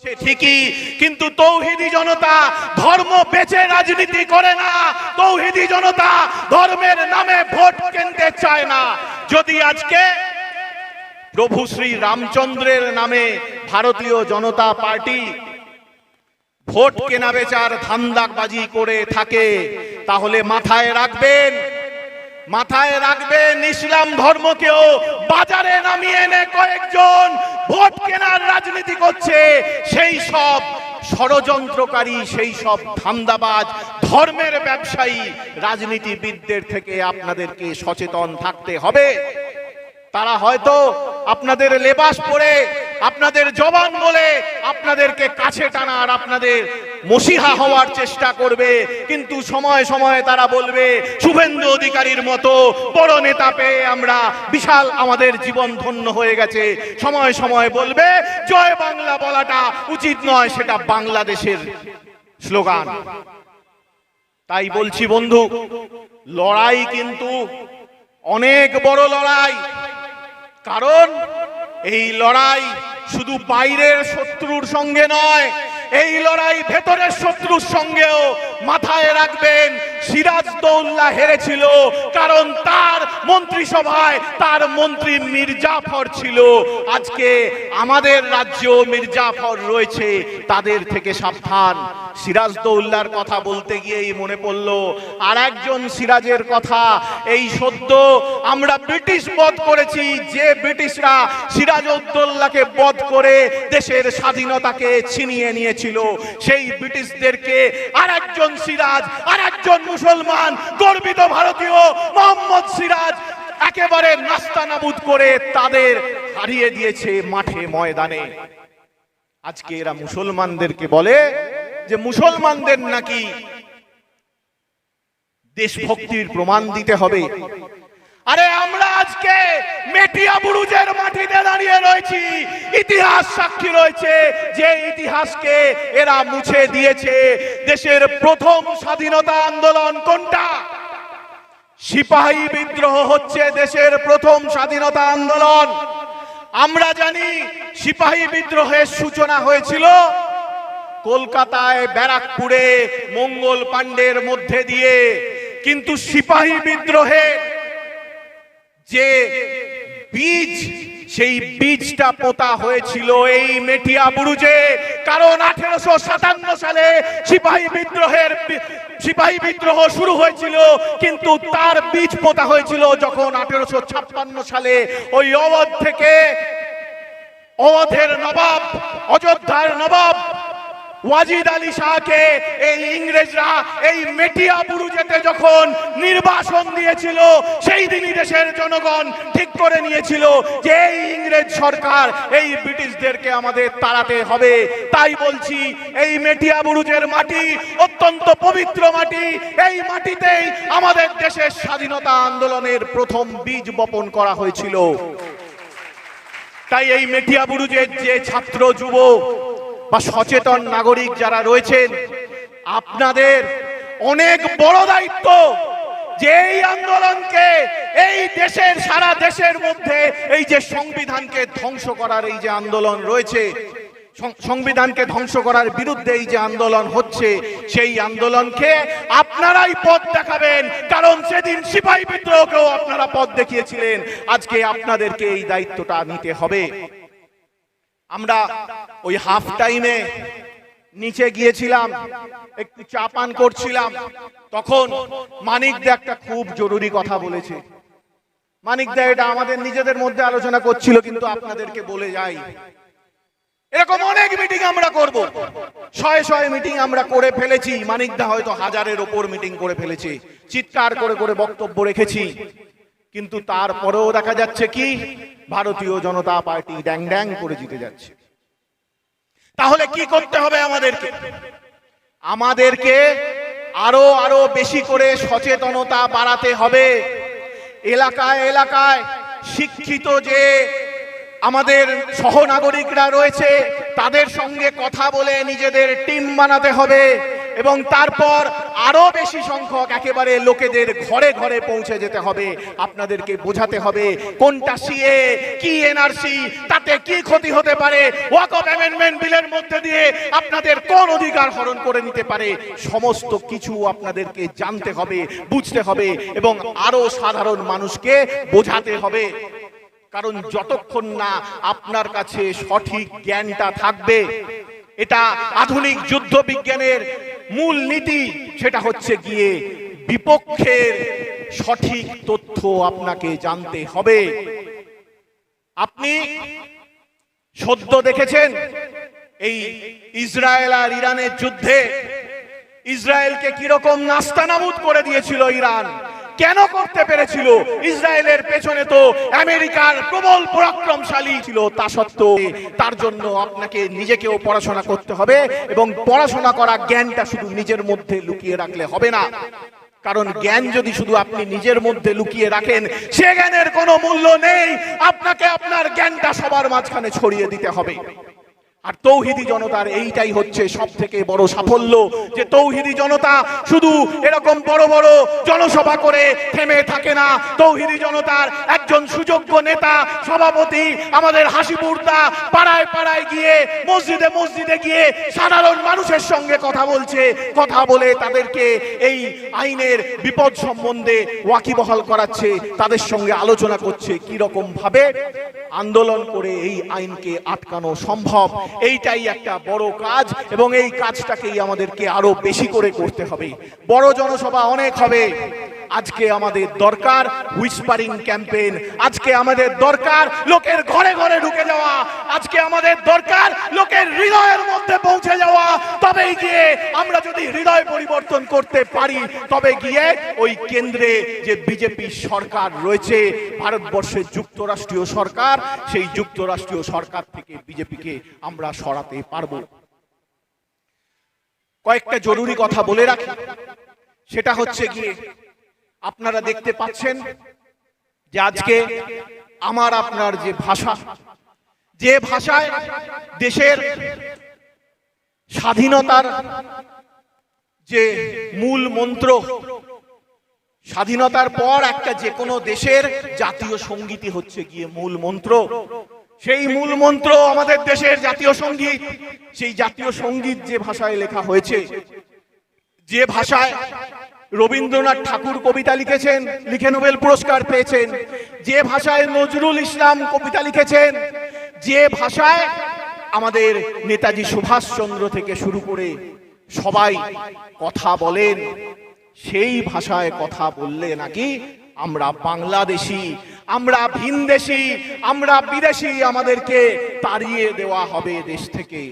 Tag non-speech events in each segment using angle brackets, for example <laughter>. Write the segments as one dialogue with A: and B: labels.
A: ঠিকই, কিন্তু তৌহিদি জনতা ধর্ম বেচে রাজনীতি করে না। তৌহিদি জনতা ধর্মের নামে ভোট কিনতে চায় না। যদি আজকে প্রভু শ্রী রামচন্দ্রের নামে ভারতীয় জনতা পার্টি ভোট কেনা বেচার ধান্দাবাজি করে থাকে, তাহলে মাথায় রাখবেন মাথায় রাখবেন ইসলাম ধর্মকেও বাজারে নামিয়ে এনে কয়েকজন ভোট কেনার রাজনীতি করছে। সেই সব ষড়যন্ত্রকারী, সেই সব ধান্দাবাজ, ধর্মের ব্যবসায়ী রাজনীতিবিদদের থেকে আপনাদেরকে সচেতন থাকতে হবে। তারা হয়তো আপনাদের লেবাস পরে, আপনাদের জবান বলে আপনাদেরকে কাছে টানার, আপনাদের মসিহা হওয়ার চেষ্টা করবে, কিন্তু সময় সময় তারা বলবে, শুভেন্দু অধিকারীর মতো বড় নেতা পেয়ে আমরা বিশাল আমাদের জীবন ধন্য হয়ে গেছে। সময় সময় বলবে, জয় বাংলা বলাটা উচিত নয়, সেটা বাংলাদেশের স্লোগান। তাই বলছি বন্ধু, লড়াই কিন্তু অনেক বড় লড়াই। কারণ এই লড়াই শুধু বাইরের শত্রুর সঙ্গে নয় এই লড়াই ভেতরের শত্রুর সঙ্গেও মাথায় রাখবেন। সিরাজ দৌল্লা হেরেছিল, কারণ তার মন্ত্রিসভায় তার মন্ত্রী মির্জাফর ছিল। আজকে আমাদের রাজ্য মির্জাফর রয়েছে, তাদের থেকে সাবধান। সিরাজ দৌল্লার কথা বলতে গিয়েই মনে পড়ল আর একজন সিরাজের কথা, এই সদ্য আমরা ব্রিটিশ বধ করেছি, যে ব্রিটিশরা সিরাজ উদ্দৌল্লাকে বধ করে দেশের স্বাধীনতাকে ছিনিয়ে নিয়েছিল সেই ব্রিটিশদেরকে আর একজন সিরাজ আর একজন মুসলমান, গর্বিত ভারতীয় মোহাম্মদ সিরাজ একেবারে নাস্তানাবুদ করে তাদের হারিয়ে দিয়েছে মাঠে ময়দানে। আজকে এরা মুসলমানদেরকে বলে যে মুসলমানদের নাকি দেশভক্তির প্রমাণ দিতে হবে। আরে আমরা আজকে মেটিয়া বুরুজের মাটিতে দাঁড়িয়ে রয়েছি। ইতিহাস সাক্ষী রয়েছে যে ইতিহাসকে এরা মুছে দিয়েছে। দেশের প্রথম স্বাধীনতা আন্দোলন কোনটা? সিপাহী বিদ্রোহ হচ্ছে দেশের প্রথম স্বাধীনতা আন্দোলন। আমরা জানি সিপাহী বিদ্রোহের সূচনা হয়েছিল কলকাতায় ব্যারাকপুরে মঙ্গল পাণ্ডের মধ্যে দিয়ে। কিন্তু সিপাহী বিদ্রোহে যে বীজ, সেই বীজটা পোতা হয়েছিল এই মেটিয়া বুরুজে। কারণ আঠেরোশো সাতান্ন সালে সিপাহী বিদ্রোহের সিপাহী বিদ্রোহ শুরু হয়েছিল, কিন্তু তার বীজ পোতা হয়েছিল যখন আঠেরোশো ছাপ্পান্ন সালে ওই অবধ থেকে। অবধের নবাব, অযোধ্যার নবাব ওয়াজিদ আলী শাহকে এই ইংরেজরা, এই মেটিয়া বুরুজেতে যখন নির্বাসন দিয়েছিল, সেই দিনই দেশের জনগণ ঠিক করে নিয়েছিল যে এই ইংরেজ সরকার এই ব্রিটিশদেরকে আমাদের তাড়াতে হবে। তাই বলছি, এই মেটিয়া বুরুজের মাটি অত্যন্ত পবিত্র মাটি। এই মাটিতেই আমাদের দেশের স্বাধীনতা আন্দোলনের প্রথম বীজ বপন করা হয়েছিল। তাই এই মেটিয়া বুরুজের যে ছাত্র যুব বা সচেতন নাগরিক যারা রয়েছেন, আপনাদের অনেক বড় দায়িত্ব যে এই আন্দোলনকে এই দেশের, সারা দেশের মধ্যে এই যে সংবিধানকে ধ্বংস করার এই যে আন্দোলন রয়েছে সংবিধানকে ধ্বংস করার বিরুদ্ধে এই যে আন্দোলন হচ্ছে, সেই আন্দোলনকে আপনারাই পথ দেখাবেন। কারণ সেদিন সিপাহী বিদ্রোহকেও আপনারা পথ দেখিয়েছিলেন। আজকে আপনাদেরকে এই দায়িত্বটা নিতে হবে। আমরা ওই হাফ টাইমে নিচে গিয়েছিলাম, একটু চা পান করছিলাম। তখন মানিক দা একটা খুব জরুরি কথা বলেছে। মানিক দা এটা আমাদের নিজেদের মধ্যে আলোচনা করছিল, কিন্তু আপনাদেরকে বলে যাই। এরকম অনেক মিটিং আমরা করব। শয়ে শয়ে মিটিং আমরা করে ফেলেছি। মানিকদা হয়তো হাজারের ওপর মিটিং করে ফেলেছে। চিৎকার করে করে বক্তব্য রেখেছি। কিন্তু তারপরেও দেখা যাচ্ছে কি? ভারতীয় জনতা পার্টি ড্যাং ড্যাং করে জিতে যাচ্ছে। তাহলে কি করতে হবে আমাদেরকে? আমাদেরকে আরও আরও বেশি করে সচেতনতা বাড়াতে হবে। এলাকায় এলাকায় শিক্ষিত যে আমাদের সহনাগরিকরা রয়েছে, তাদের সঙ্গে কথা বলে নিজেদের টিম বানাতে হবে। এবং তারপর আরও বেশি সংখ্যক একেবারে লোকেদের ঘরে ঘরে পৌঁছে যেতে হবে। আপনাদেরকে বোঝাতে হবে কোনটা সিএ, কি এনআরসি, তাতে কি ক্ষতি হতে পারে ওয়াকফ অ্যামেন্ডমেন্ট বিলের মধ্যে দিয়ে আপনাদের কোন অধিকার হরণ করে নিতে পারে, সমস্ত কিছু আপনাদেরকে জানতে হবে, বুঝতে হবে এবং আরও সাধারণ মানুষকে বোঝাতে হবে। কারণ যতক্ষণ না আপনার কাছে সঠিক জ্ঞানটা থাকবে, এটা আধুনিক যুদ্ধ বিজ্ঞানের মূল নীতি সেটা হচ্ছে গিয়ে বিপক্ষের সঠিক তথ্য আপনাকে জানতে হবে। আপনি সদ্য দেখেছেন এই ইসরায়েল আর ইরানের যুদ্ধে ইসরায়েলকে কীরকম নাস্তানাবুদ করে দিয়েছিল ইরান? কেন করতে পেরেছিল? ইসরায়েলের পেছনে তো আমেরিকার প্রবল পরাক্রমশালী ছিল, তা সত্ত্বেও তার জন্য আপনাকে নিজেকেও পড়াশোনা করতে হবে এবং পড়াশোনা করা জ্ঞানটা শুধু নিজের মধ্যে লুকিয়ে রাখলে হবে না। কারণ জ্ঞান যদি শুধু আপনি নিজের মধ্যে লুকিয়ে রাখেন, সে জ্ঞানের কোনো মূল্য নেই। আপনাকে আপনার জ্ঞানটা সবার মাঝখানে ছড়িয়ে দিতে হবে। আর তৌহিদি জনতার এইটাই হচ্ছে সব থেকে বড় সাফল্য, যে তৌহিদি জনতা শুধু এরকম বড় বড় জনসভা করে থেমে থাকে না। তৌহিদি জনতার একজন সুযোগ্য নেতা, সভাপতি আমাদের হাসিপুরদা পাড়ায় পাড়ায় গিয়ে, মসজিদে মসজিদে গিয়ে সাধারণ মানুষের সঙ্গে কথা বলছে, কথা বলে তাদেরকে এই আইনের বিপদ সম্বন্ধে ওয়াকিবহাল করাচ্ছে, তাদের সঙ্গে আলোচনা করছে কি রকম ভাবে আন্দোলন করে এই আইনকে আটকানো সম্ভব এইটাই একটা বড় কাজ এবং এই কাজটাকেই আমাদেরকে আরও বেশি করে করতে হবে। বড় জনসভা অনেক হবে। আজকে আমাদের দরকার হুইসপারিং ক্যাম্পেইন আজকে আমাদের দরকার লোকের ঘরে ঘরে ঢুকে যাওয়া। আজকে আমাদের দরকার লোকের হৃদয়ের মধ্যে পৌঁছে যাওয়া। তবেই গিয়ে আমরা যদি হৃদয় পরিবর্তন করতে পারি, তবে গিয়ে ওই কেন্দ্রে যে বিজেপি সরকার রয়েছে ভারতবর্ষের যুক্তরাষ্ট্রীয় সরকার, সেই যুক্তরাষ্ট্রীয় সরকার থেকে বিজেপিকে আমরা সরাতে পারব। কয়েকটা জরুরি কথা বলে রাখি। সেটা হচ্ছে গিয়ে আপনারা দেখতে পাচ্ছেন যে আজকে আমার আপনার যে ভাষা, যে ভাষায় দেশের স্বাধীনতার যে মূল মন্ত্র, স্বাধীনতার পর একটা যে কোনো দেশের জাতীয় সঙ্গীতই হচ্ছে গিয়ে মূল মন্ত্র। সেই মূল মন্ত্র আমাদের দেশের জাতীয় সংগীত, সেই জাতীয় সংগীত যে ভাষায় লেখা হয়েছে, যে ভাষায় রবীন্দ্রনাথ ঠাকুর কবিতা লিখেছেন, লিখে নোবেল পুরস্কার পেয়েছেন। যে ভাষায় নজরুল ইসলাম কবিতা লিখেছেন, যে ভাষায় আমাদের নেতাজি সুভাষচন্দ্র থেকে শুরু করে সবাই কথা বলেন, সেই ভাষায় কথা বললে নাকি আমরা বাংলাদেশি, আমরা ভিনদেশি, আমরা বিদেশি আমাদেরকে তাড়িয়ে দেওয়া হবে দেশ থেকে।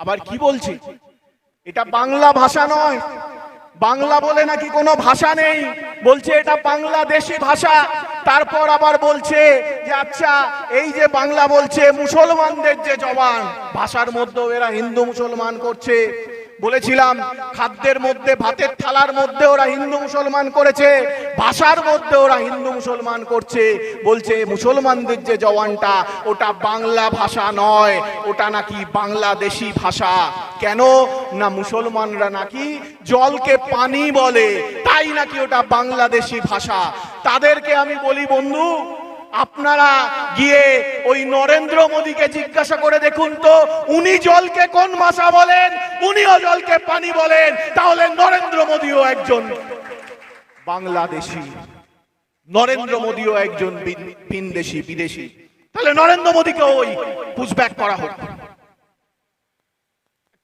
A: আবার কি বলছি? এটা বাংলা ভাষা নয় বাংলা বলে নাকি কোনো ভাষা নেই? বলছে এটা বাংলাদেশি ভাষা। তারপর আবার বলছে যে আচ্ছা এই যে বাংলা বলছে মুসলমানদের যে জবান, ভাষার মধ্যেও এরা হিন্দু মুসলমান করছে। বলেছিলাম, খাদ্যের মধ্যে, ভাতের থালার মধ্যে ওরা হিন্দু মুসলমান করেছে, ভাষার মধ্যে ওরা হিন্দু মুসলমান করছে। বলছে, মুসলমানদের যে জওয়ানটা, ওটা বাংলা ভাষা নয়, ওটা নাকি বাংলাদেশি ভাষা। কেন? না, মুসলমানরা নাকি জলকে পানি বলে, তাই নাকি ওটা বাংলাদেশি ভাষা। তাদেরকে আমি বলি, বন্ধু আপনারা গিয়ে ওই নরেন্দ্র মোদীকে জিজ্ঞাসা করে দেখুন তো, উনি জলকে কোন ভাষা বলেন? উনিও জলকে পানি বলেন। তাহলে নরেন্দ্র মোদীও একজন বাংলাদেশি, নরেন্দ্র মোদীও একজন ভিনদেশি, বিদেশি। তাহলে নরেন্দ্র মোদীকে ওই পুশব্যাক করা হোক।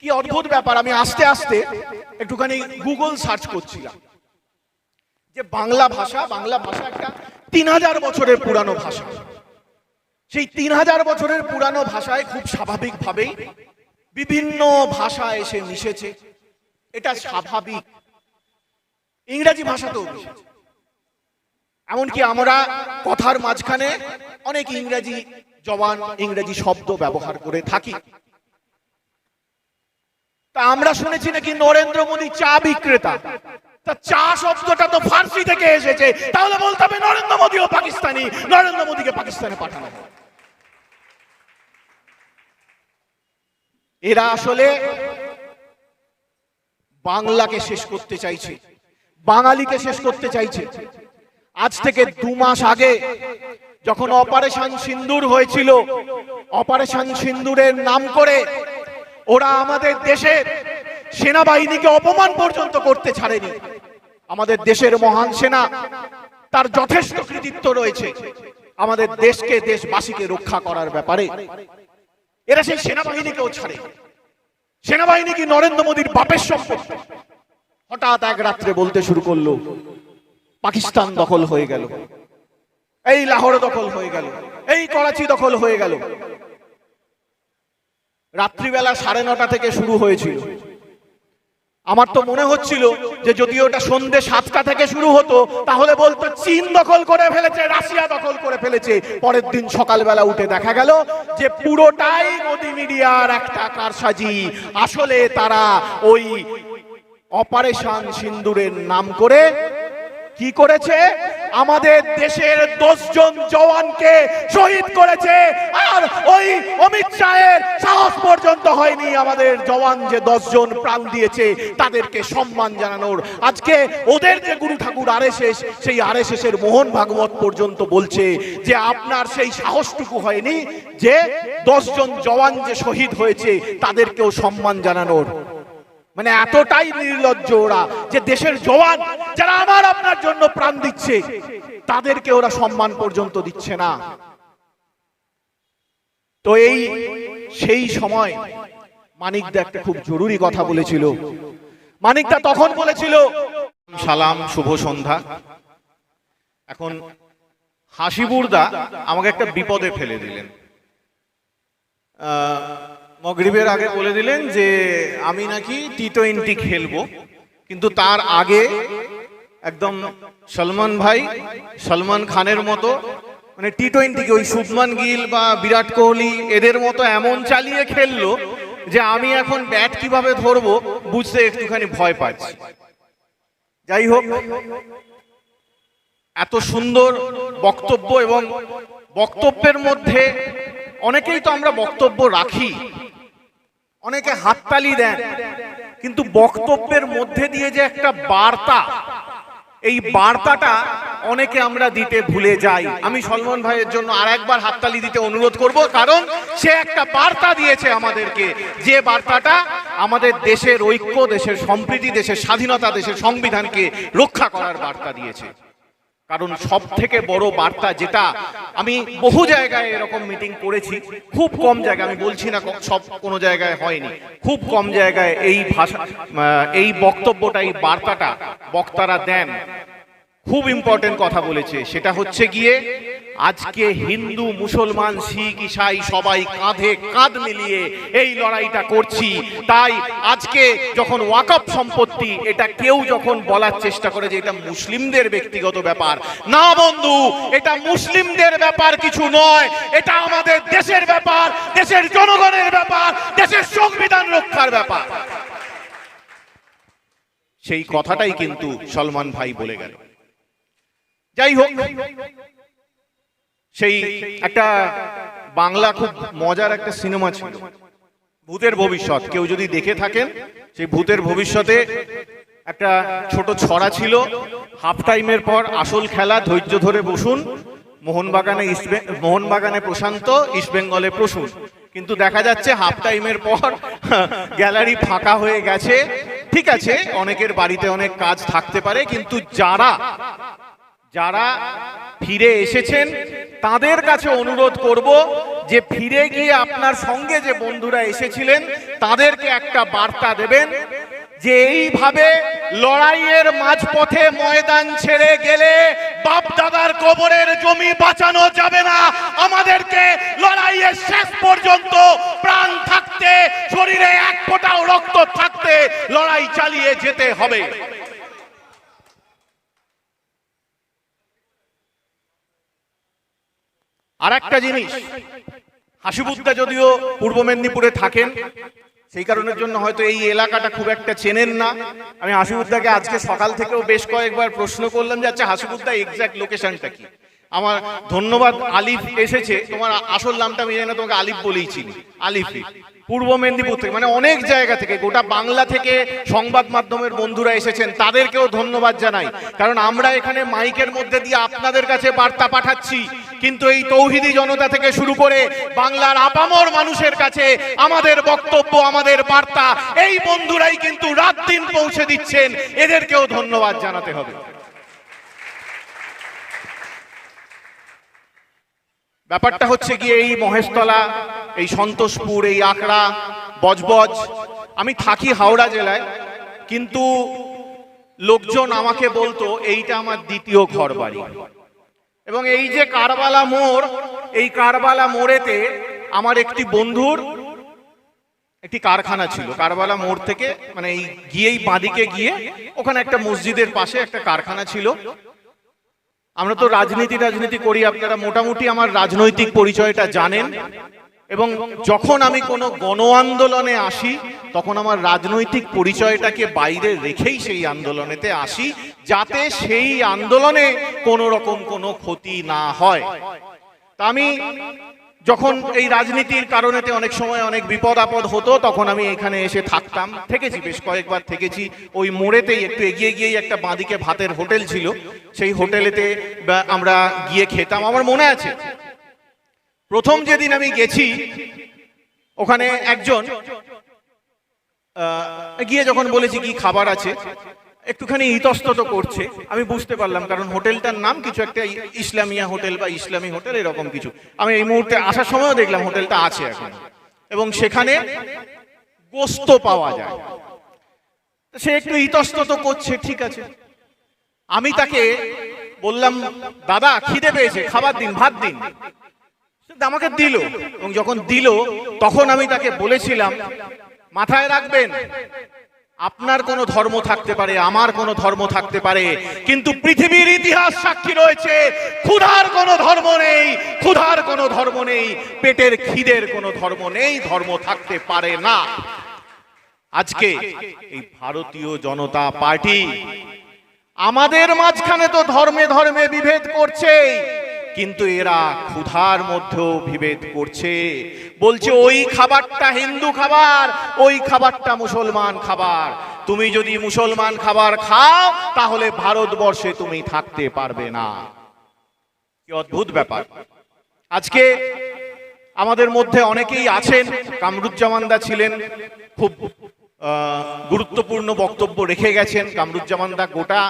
A: কি অদ্ভুত ব্যাপার, আমি আস্তে আস্তে একটুখানি গুগল সার্চ করছিলাম। যে বাংলা ভাষা বাংলা ভাষা একটা তিন হাজার বছরের পুরানো ভাষা। সেই তিন হাজার বছরের পুরানো ভাষায় খুব স্বাভাবিকভাবেই বিভিন্ন ভাষা এসে মিশেছে। এটা স্বাভাবিক। ইংরেজি ভাষাতেও মিশেছে। এমনকি আমরা কথার মাঝখানে অনেক ইংরেজি জবান, ইংরেজি শব্দ ব্যবহার করে থাকি। তা আমরা শুনেছি নাকি নরেন্দ্র মোদী চা বিক্রেতা। তা চা শব্দটা তো ফার্সি থেকে এসেছে। তাহলে বলতে হবে নরেন্দ্র মোদীও পাকিস্তানি। নরেন্দ্র মোদীকে পাকিস্তানে পাঠানো। এরা আসলে
B: বাংলাকে শেষ করতে চাইছে। বাঙালিকে শেষ করতে চাইছে। আজ থেকে দু মাস আগে যখন অপারেশন সিন্দুর হয়েছিল, অপারেশন সিন্দুরের নাম করে ওরা আমাদের দেশের সেনাবাহিনীকে অপমান পর্যন্ত করতে ছাড়েনি। আমাদের দেশের মহান সেনা, তার যথেষ্ট কৃতিত্ব রয়েছে। আমাদের দেশকে দেশবাসীকে রক্ষা করার ব্যাপারে। এরা সেই সেনাবাহিনীকেও ছাড়ে। সেনাবাহিনী কি নরেন্দ্র মোদীর বাপের সম্পত্তি হঠাৎ এক রাত্রে বলতে শুরু করল, পাকিস্তান দখল হয়ে গেল। এই লাহোর দখল হয়ে গেল। এই করাচি দখল হয়ে গেল। রাত্রিবেলা সাড়ে নটা থেকে শুরু হয়েছিল। আমার তো মনে হচ্ছিল যে যদি ওটা সন্ধে সাতটা থেকে শুরু হতো, তাহলে বলতো চীন দখল করে ফেলেছে, রাশিয়া দখল করে ফেলেছে। পরের দিন সকালবেলা উঠে দেখা গেল যে পুরোটাই মোদি মিডিয়ার একটা কারসাজি। আসলে তারা ওই অপারেশন সিন্দুরের নাম করে কি করেছে? আমাদের দেশের দশজন জওয়ানকে শহীদ করেছে। আর ওই অমিত শাহের সাহস পর্যন্ত হয়নি আমাদের জওয়ান যে দশজন প্রাণ দিয়েছে, তাদেরকে সম্মান জানানোর। আজকে ওদের যে গুরু ঠাকুর আরএসএস, সেই আরএসএস এর মোহন ভাগবত পর্যন্ত বলছে যে আপনার সেই সাহসটুকু হয়নি যে দশজন জওয়ান যে শহীদ হয়েছে, তাদেরকেও সম্মান জানানোর। মানে এতটাই নির্লজ্জ ওরা যে দেশের জওয়ান যারা আমার আপনার জন্য প্রাণ দিচ্ছে, তাদেরকে ওরা সম্মান পর্যন্ত দিচ্ছে না। তো এই সেই সময় মানিকদা একটা খুব জরুরি কথা বলেছিল। মানিকদা তখন বলেছিল, সালাম, শুভ সন্ধ্যা। এখন হাসিবুরদা আমাকে একটা বিপদে ফেলে দিলেন। মগরিবের আগে বলে দিলেন যে, আমি নাকি টি টোয়েন্টি খেলব। কিন্তু তার আগে একদম সলমান ভাই, সলমান খানের মতো মানে টি টোয়েন্টিকে ওই শুভমান গিল বা বিরাট কোহলি, এদের মতো এমন চালিয়ে খেললো যে আমি এখন ব্যাট কীভাবে ধরবো বুঝতে একটুখানি ভয় পাচ্ছি। যাই হোক, এত সুন্দর বক্তব্য এবং বক্তব্যের মধ্যে অনেকেই তো আমরা বক্তব্য রাখি অনেকে হাততালি দেন, কিন্তু বক্তব্যের মধ্যে দিয়ে যে একটা বার্তা, এই বার্তাটা অনেকে আমরা দিতে ভুলে যাই। আমি সলমন ভাইয়ের জন্য আর একবার হাততালি দিতে অনুরোধ করব, কারণ সে একটা বার্তা দিয়েছে আমাদেরকে, যে বার্তাটা আমাদের দেশের ঐক্য, দেশের সম্প্রীতি, দেশের স্বাধীনতা, দেশের সংবিধানকে রক্ষা করার বার্তা দিয়েছে। কারণ সব থেকে বড় বার্তা যেটা আমি বহু জায়গায় এরকম মিটিং করেছি, খুব কম জায়গায়, আমি বলছি না সব কোনো জায়গায় হয়নি, খুব কম জায়গায় এই ভাষা এই বক্তব্যটা, এই বার্তাটা বক্তারা দেন। খুব ইম্পর্টেন্ট কথা বলেছে। সেটা হচ্ছে গিয়ে, আজকে হিন্দু, মুসলমান, শিখ, ইসাই সবাই কাঁধে কাঁধ মিলিয়ে এই লড়াইটা করছি। তাই আজকে যখন ওয়াকফ সম্পত্তি, এটা কেউ যখন বলার চেষ্টা করে যে এটা মুসলিমদের ব্যক্তিগত ব্যাপার। না বন্ধু, এটা মুসলিমদের ব্যাপার কিছু নয়। এটা আমাদের দেশের ব্যাপার, দেশের জনগণের ব্যাপার, দেশের সংবিধান রক্ষার ব্যাপার। সেই কথাটাই কিন্তু সলমান ভাই বলে গেল। যাই হোক সেই একটা বাংলা খুব মজার একটা সিনেমা ছিল। ভূতের ভবিষ্যৎ। কেউ যদি দেখে থাকেন, সেই ভূতের ভবিষ্যতে একটা ছোট ছড়া ছিল। হাফ টাইমের পর আসল খেলা, ধৈর্য ধরে বসুন। মোহনবাগানে মোহনবাগানে প্রশান্ত, ইস্ট বেঙ্গলে প্রসূন। কিন্তু দেখা যাচ্ছে হাফ টাইমের পর <laughs> গ্যালারি ফাঁকা হয়ে গেছে। ঠিক আছে, অনেকের বাড়িতে অনেক কাজ থাকতে পারে, কিন্তু যারা যারা ফিরে এসেছেন, তাদের কাছে অনুরোধ করব যে ফিরে গিয়ে আপনার সঙ্গে যে বন্ধুরা এসেছিলেন, তাদেরকে একটা বার্তা দেবেন যে এইভাবে লড়াইয়ের মাঝপথে ময়দান ছেড়ে গেলে বাপ দাদার কবরের জমি বাঁচানো যাবে না। আমাদেরকে লড়াইয়ের শেষ পর্যন্ত প্রাণ থাকতে, শরীরে এক ফোঁটাও রক্ত থাকতে লড়াই চালিয়ে যেতে হবে। আর একটা জিনিস হাসিবুদ্দা যদিও পূর্ব মেদিনীপুরে থাকেন, সেই কারণের জন্য হয়তো এই এলাকাটা খুব একটা চেনেন না। আমি হাসিবুদ্দাকে আজকে সকাল থেকেও বেশ কয়েকবার প্রশ্ন করলাম যে আচ্ছা হাসিবুদ্দা এক্সাক্ট লোকেশনটা কি? আমার ধন্যবাদ, আলিফ এসেছে। তোমার আসল নামটা আমি জানি না, তোমাকে আলিফ বলেই চিনি, আলিফ। পূর্ব মেদিনীপুর থেকে মানে অনেক জায়গা থেকে, গোটা বাংলা থেকে সংবাদ মাধ্যমের বন্ধুরা এসেছেন, তাদেরকেও ধন্যবাদ জানাই। কারণ আমরা এখানে মাইকের মধ্যে দিয়ে আপনাদের কাছে বার্তা পাঠাচ্ছি কিন্তু এই তৌহিদি জনতা থেকে শুরু করে বাংলার আপামর মানুষের কাছে আমাদের বক্তব্য, আমাদের বার্তা, এই বন্ধুরাই কিন্তু রাত দিন পৌঁছে দিচ্ছেন। এদেরকেও ধন্যবাদ জানাতে হবে। ব্যাপারটা হচ্ছে গিয়ে এই মহেশতলা, এই সন্তোষপুর, এই আকড়া বজবজ, আমি থাকি হাওড়া জেলায়, কিন্তু লোকজন আমাকে বলতো, এইটা আমার দ্বিতীয় ঘর বাড়ি এবং এই যে কারবালা মোড়, এই কারবালা মোড়েতে আমার একটি বন্ধুর একটি কারখানা ছিল। কারবালা মোড় থেকে মানে এই গিয়েই বাঁদিকে গিয়ে ওখানে একটা মসজিদের পাশে একটা কারখানা ছিল। আমরা তো রাজনীতি রাজনীতি করি, আপনারা মোটামুটি আমার রাজনৈতিক পরিচয়টা জানেন। এবং যখন আমি কোনো গণ আন্দোলনে আসি, তখন আমার রাজনৈতিক পরিচয়টাকে বাইরে রেখেই সেই আন্দোলনেতে আসি, যাতে সেই আন্দোলনে কোনো রকম কোনো ক্ষতি না হয়। তা আমি যখন এই রাজনীতির কারণেতে অনেক সময় অনেক বিপদ আপদ হতো, তখন আমি এখানে এসে থাকতাম, থেকেছি, বেশ কয়েকবার থেকেছি। ওই মোড়েতেই একটু এগিয়ে গিয়েই একটা বাঁদিকে ভাতের হোটেল ছিল। সেই হোটেলেতে আমরা গিয়ে খেতাম। আমার মনে আছে প্রথম যেদিন আমি গেছি, ওখানে একজন গিয়ে যখন বলেছি কি খাবার আছে, একটুখানি ইতস্তত করছে। আমি বুঝতে পারলাম, কারণ হোটেলটার নাম কিছু একটা ইসলামিয়া হোটেল বা ইসলামী হোটেল, এরকম কিছু। আমি এই মুহূর্তে আসার সময়ও দেখলাম হোটেলটা আছে এখন। এবং সেখানে গোস্ত পাওয়া যায়। সে একটু ইতস্তত করছে, ঠিক আছে। আমি তাকে বললাম, দাদা, খিদে পেয়েছে, খাবার দিন, ভাত দিন। আমাকে দিল। এবং যখন দিল, তখন আমি তাকে বলেছিলাম, মাথায় রাখবেন, আপনার কোনো ধর্ম থাকতে পারে, আমার কোনো ধর্ম থাকতে পারে, কিন্তু পৃথিবীর ইতিহাস সাক্ষী রয়েছে, ক্ষুধার কোনো ধর্ম নেই, ক্ষুধার কোনো ধর্ম নেই, পেটের খিদের কোনো ধর্ম নেই, ধর্ম থাকতে পারে না। আজকে এই ভারতীয় জনতা পার্টি আমাদের মাঝখানে তো ধর্মে ধর্মে বিভেদ করছে কিন্তু এরা ক্ষুধার মধ্যেও বিভেদ করছে। বলছে, ওই খাবারটা হিন্দু খাবার, ওই খাবারটা মুসলমান খাবার। তুমি যদি মুসলমান খাবার খাও, তাহলে ভারতবর্ষে তুমি থাকতে পারবে না। কি অদ্ভুত ব্যাপার। আজকে আমাদের মধ্যে অনেকেই আছেন, কামরুজ্জামানদা ছিলেন, খুব গুরুত্বপূর্ণ বক্তব্য রেখে গেছেন কামরুজ্জামানদা গোটা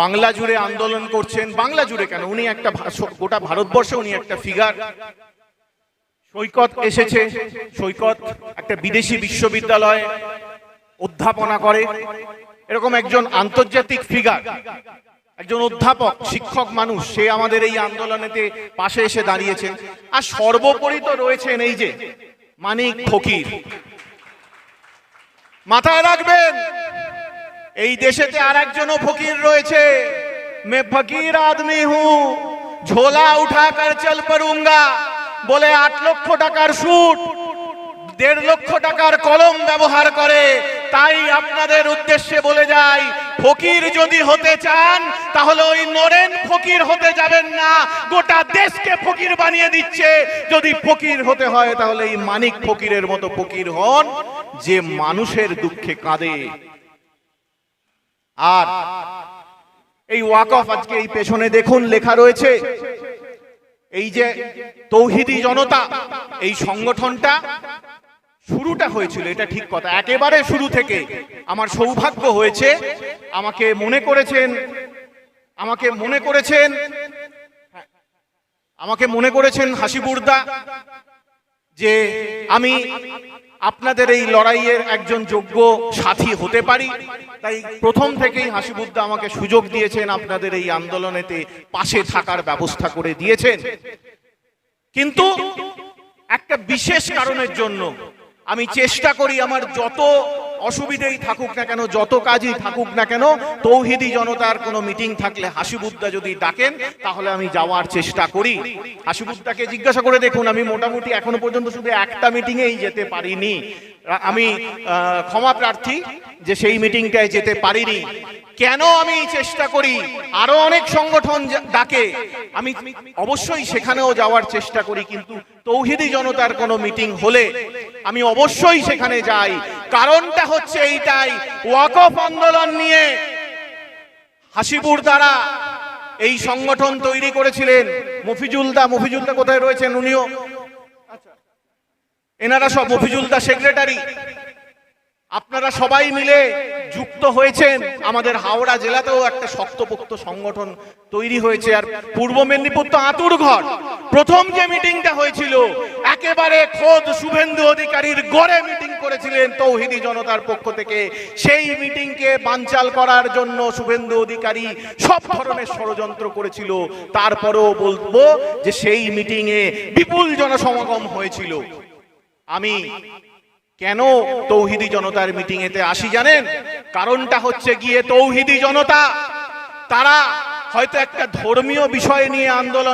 B: বাংলা জুড়ে আন্দোলন করছেন। বাংলা জুড়ে কেন? উনি একটা গোটা ভারতবর্ষে উনি একটা ফিগার সৈকত এসেছে। সৈকত একটা বিদেশি বিশ্ববিদ্যালয়ে অধ্যাপনা করে। এরকম একজন আন্তর্জাতিক ফিগার একজন অধ্যাপক, শিক্ষক মানুষ, সে আমাদের এই আন্দোলনেতে পাশে এসে দাঁড়িয়েছেন। আর সর্বোপরি তো রয়েছেন এই যে মানিক ফকির। মাথায় রাখবেন। এই দেশেতে আর একজনও ফকির রয়েছে। মে ফকির আদমি হু। ঝোলা উঠা কর চল পড়ুঙ্গা। বলে আট লক্ষ টাকার সুট, দেড় লক্ষ টাকার কলম ব্যবহার করে। তাই আপনাদের উদ্দেশ্যে বলে যাই, ফকির যদি হতে চান, তাহলে ওই নরেন ফকির হতে যাবেন না। গোটা দেশকে ফকির বানিয়ে দিচ্ছে। যদি ফকির হতে হয়, তাহলে এই মানিক ফকিরের মতো ফকির হন। যে মানুষের দুঃখে কাঁদে। আর এই ওয়াক অফ আজকে এই পেছনে দেখুন, লেখা রয়েছে, এই যে তৌহিদি জনতা, এই সংগঠনটা শুরুটা হয়েছিল, এটা ঠিক কথা। একেবারে শুরু থেকে আমার সৌভাগ্য হয়েছে, আমাকে মনে করেছেন, আমাকে মনে করেছেন, আমাকে মনে করেছেন হাসিবুর্দা, যে আমি আপনাদের এই লড়াইয়ের একজন যোগ্য সাথী হতে পারি? তাই প্রথম থেকেই হাসিবুদ্দা আমাকে সুযোগ দিয়েছেন, আপনাদের এই আন্দোলনেতে পাশে থাকার ব্যবস্থা করে দিয়েছেন। কিন্তু একটা বিশেষ কারণের জন্য আমি চেষ্টা করি আমার যত অসুবিধেই থাকুক না কেন, যত কাজই থাকুক না কেন, তৌহিদি জনতার কোনো মিটিং থাকলে হাসিবুদ্দা যদি ডাকেন, তাহলে আমি যাওয়ার চেষ্টা করি। হাসিবুদ্দাকে জিজ্ঞাসা করে দেখুন, আমি মোটামুটি এখনও পর্যন্ত শুধু একটা মিটিংয়েই যেতে পারিনি। আমি ক্ষমা প্রার্থী যে সেই মিটিংটায় যেতে পারিনি। কেন আমি চেষ্টা করি? আরও অনেক সংগঠন ডাকে। আমি অবশ্যই সেখানেও যাওয়ার চেষ্টা করি, কিন্তু তৌহিদি জনতার কোনো মিটিং হলে আমি অবশ্যই সেখানে যাই। কারণটা হচ্ছে এইটাই ওয়াকফ আন্দোলন নিয়ে হাসিপুর দ্বারা এই সংগঠন তৈরি করেছিলেন মফিজুলদা মফিজুলদা কোথায় রয়েছেন উনিও? এনারা সব মফিজুলদা সেক্রেটারি। আপনারা সবাই মিলে যুক্ত হয়েছেন। আমাদের হাওড়া জেলাতেও একটা শক্তপোক্ত সংগঠন তৈরি হয়েছে, আর পূর্ব মেদিনীপুর তো আতুর ঘর। প্রথম যে মিটিংটা হয়েছিল, একেবারে খোদ শুভেন্দু অধিকারীর গড়ে মিটিং করেছিলেন তৌহিদি জনতার পক্ষ থেকে। সেই মিটিংকে বানচাল করার জন্য শুভেন্দু অধিকারী সব ধরনের ষড়যন্ত্র করেছিল। তারপরেও বলব যে সেই মিটিংয়ে বিপুল জনসমাগম হয়েছিল। আমি কেন তৌহিদি জনতার মিটিং এতে আসি জানেন? কারণটা হচ্ছে গিয়ে তৌহিদি জনতা তারা হয়তো একটা ধর্মীয় বিষয় নিয়ে আন্দোলন